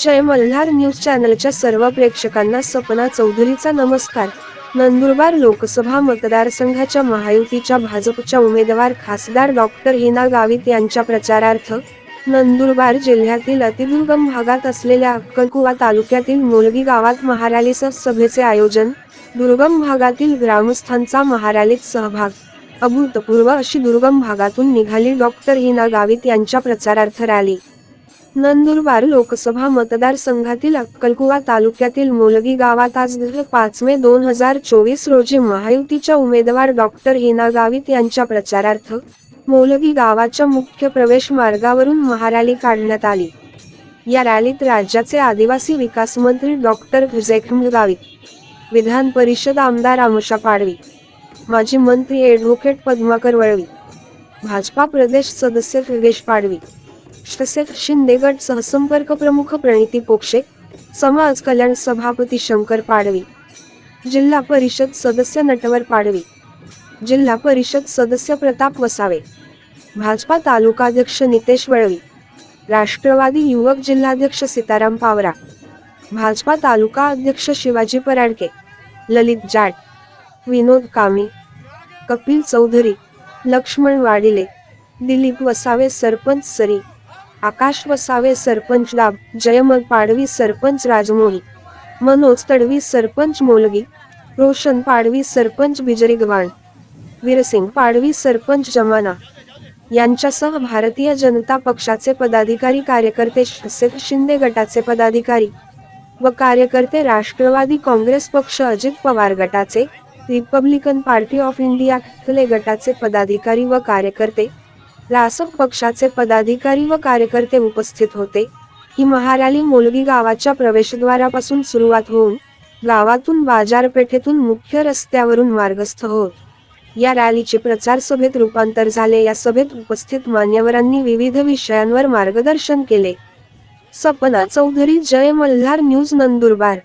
जय Malhar news चॅनलच्या सर्व प्रेक्षकांना सपना चौधरीचा नमस्कार. नंदुरबार लोकसभा मतदारसंघाच्या महायुतीच्या भाजपच्या उमेदवार खासदार डॉक्टर हिना गावित यांच्या प्रचारार्थ नंदुरबार जिल्ह्यातील अतिदुर्गम भागात असलेल्या अक्कलकुवा तालुक्यातील मोलगी गावात महारालीस सभेचे आयोजन दुर्गम भागातील ग्रामस्थांचा महारालीत सहभाग अभूतपूर्व अशी दुर्गम भागातून निघाली डॉक्टर हिना गावित यांच्या प्रचारार्थ रॅली. नंदुरबार लोकसभा मतदारसंघातील अक्कलकुवा तालुक्यातील मोलगी गावात आज पाच मे दोन हजार चोवीस रोजी महायुतीच्या उमेदवार डॉक्टर हिना गावित यांच्या प्रचारार्थ मोलगी गावाच्या मुख्य प्रवेश मार्गावरून महारॅली काढण्यात आली. या रॅलीत राज्याचे आदिवासी विकास मंत्री डॉक्टर विजयखंड गावित विधान परिषद आमदार आमोशा पाडवी माजी मंत्री ॲडव्होकेट पद्माकर वळवी भाजपा प्रदेश सदस्य योगेश पाडवी तसेच शिंदेगड सहसंपर्क प्रमुख प्रणिती पोक्षे समाज कल्याण सभापती शंकर पाडवी जिल्हा परिषद सदस्य नटवर पाडवी जिल्हा परिषद सदस्य प्रताप वसावे भाजपा तालुकाध्यक्ष नितेश वळवी राष्ट्रवादी युवक जिल्हाध्यक्ष सीताराम पावरा भाजपा तालुका अध्यक्ष शिवाजी पराडके ललित जाट विनोद कामी कपिल चौधरी लक्ष्मण वाडिले दिलीप वसावे सरपंच सरी आकाश वसावे सरपंच लाभ जयमल पाडवी सरपंच राजमोही मनोज तडवी सरपंच मोलगी रोशन पाडवी सरपंच बिजरी गव्हाण वीरसिंग पाडवी सरपंच जमाना. यांच्यासह भारतीय जनता पक्षाचे पदाधिकारी कार्यकर्ते शिंदे गटाचे पदाधिकारी व कार्यकर्ते राष्ट्रवादी काँग्रेस पक्ष अजित पवार गटाचे रिपब्लिकन पार्टी ऑफ इंडिया गटाचे पदाधिकारी व कार्यकर्ते रासप पक्षाचे पदाधिकारी व कार्यकर्ते उपस्थित होते. ही महाराली मोलगी गावाच्या प्रवेशद्वारापासून सुरुवात होऊन गावातून बाजारपेठेतून मुख्य रस्त्यावरून मार्गस्थ होत. या रॅलीचे प्रचार सभेत रूपांतर झाले. या सभेत उपस्थित मान्यवरांनी विविध विषयांवर मार्गदर्शन केले. सपना चौधरी जय मल्हार न्यूज नंदुरबार.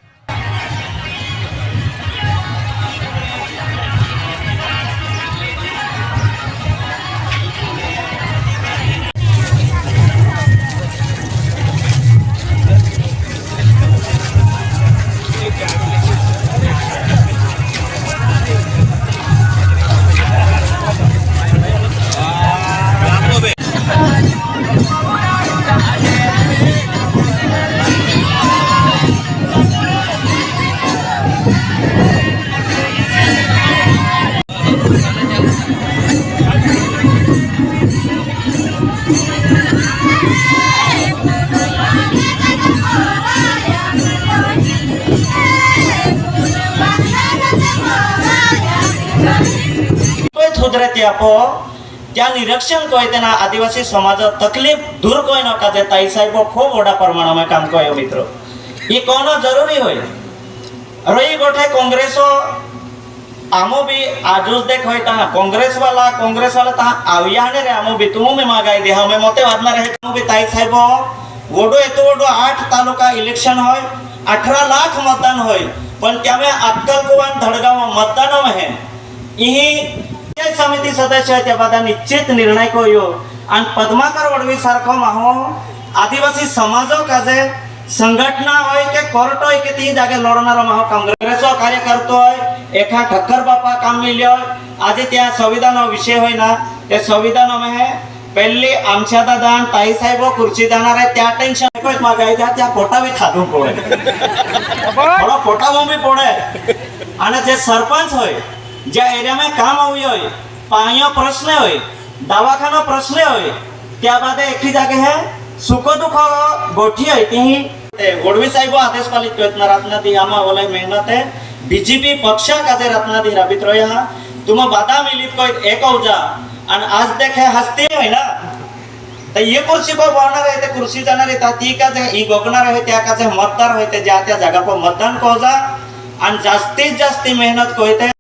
આપો. ત્યાં નિરીક્ષણ કોઈ તેના આદિવાસી સમાજ તકલીફ દૂર કોઈ ન કાજે તાઈ સાહેબો ખૂબ મોટા પ્રમાણમાં કામ કર્યો, મિત્રો. એ કોનો જરૂરી હોય? રહી ગોઠે કોંગ્રેસો આમો બી આજુ દેખ હોય તા. કોંગ્રેસ વાલા કોંગ્રેસ વાલા તા આવ્યા ને રે આમો બી. તું મે માગાઈ દે. હમે મોતે વાતમાં રહે. તું બી તાઈ સાહેબ, વોડો એ તો આઠ તાલુકા ઇલેક્શન હોય 18 લાખ મતદાન હોય. પણ ત્યાં મે અક્કલકુવાન ધડગામાં મતદાન હે. અહીં पंचायत समिती सदस्याच्या पदा निश्चित निर्णय कोयो आणि पद्माकर वडवी सारखो माहो आदिवासी समाजो काजे संघटना होय के कोर्ट होय के ती जागे लढणारो माहो काँग्रेसो कार्यकर्तो होय एका ठक्कर बापा काम मिळल्यो आज त्या संविधान विषय होय ना ते संविधान हे पहिली आमच्या दादान ताई साहेब हो खुर्ची जाणार आहे त्या टेन्शन मागाय त्या त्या पोटावी खादू पोळे थोडा पोटावून बी पोळे आणि जे सरपंच होय જે એરિયામાં કામ આવ્યું હોય પાણીનો પ્રશ્ન હોય દવાખાનો પ્રશ્ન હોય ત્યાં બાદ એટલી જાગે હે સુખો દુઃખો ગોઠી હોય ત્યાં ગોડવી સાહેબો આદેશ પાલિત યોજના રાતનાથી આમાં ઓલે મહેનતે બીજીપી પક્ષા કાજે રાતનાથી રાબિત રહ્યા तुम बाधा मिलित कोई एक औजा आणि आज देखे हसते होय ना तर ये खुर्चीवर वाहणार आहे ते खुर्ची जाणार आहे ती का ही गोगणार आहे त्या का मतदार होय ते ज्या त्या जागावर मतदान कोजा आणि जास्तीत जास्ती मेहनत कोयते